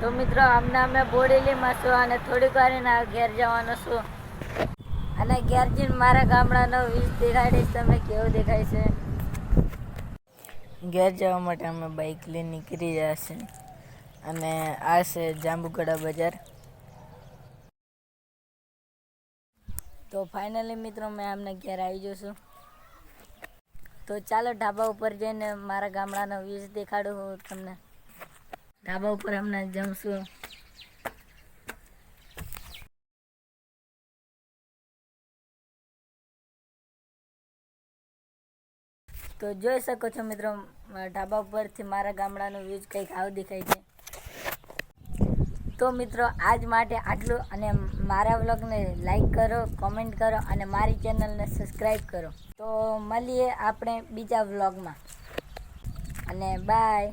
તો મિત્રો હમણાં અમે બોડેલીમાં છું અને થોડીક વાર એના ઘેર જવાનો છું. અને ઘેર જઈને મારા ગામડાનો વીજ દેખાડીશ તમે કેવો દેખાય છે? ઘેર જવા માટે અમે બાઇક લઈને નીકળી રહ્યા છે અને આ છે જાંબુગડા બજાર. તો ફાઇનલી મિત્રો, મેં અમને ઘેર આવી છું. તો ચાલો ઢાબા ઉપર જઈને મારા ગામડાનો વીજ દેખાડું હું તમને. ઢાબા ઉપર હમણાં જમશું. તો જોઈ શકો છો મિત્રો ઢાબા ઉપરથી મારા ગામડાનું વ્યૂઝ કંઈક આવું દેખાય છે. તો મિત્રો, આજ માટે આટલું, અને મારા વ્લોગને લાઈક કરો કોમેન્ટ કરો, અને મારી ચેનલને સબસ્ક્રાઈબ કરો. તો મળીએ આપણે બીજા વ્લોગમાં. અને બાય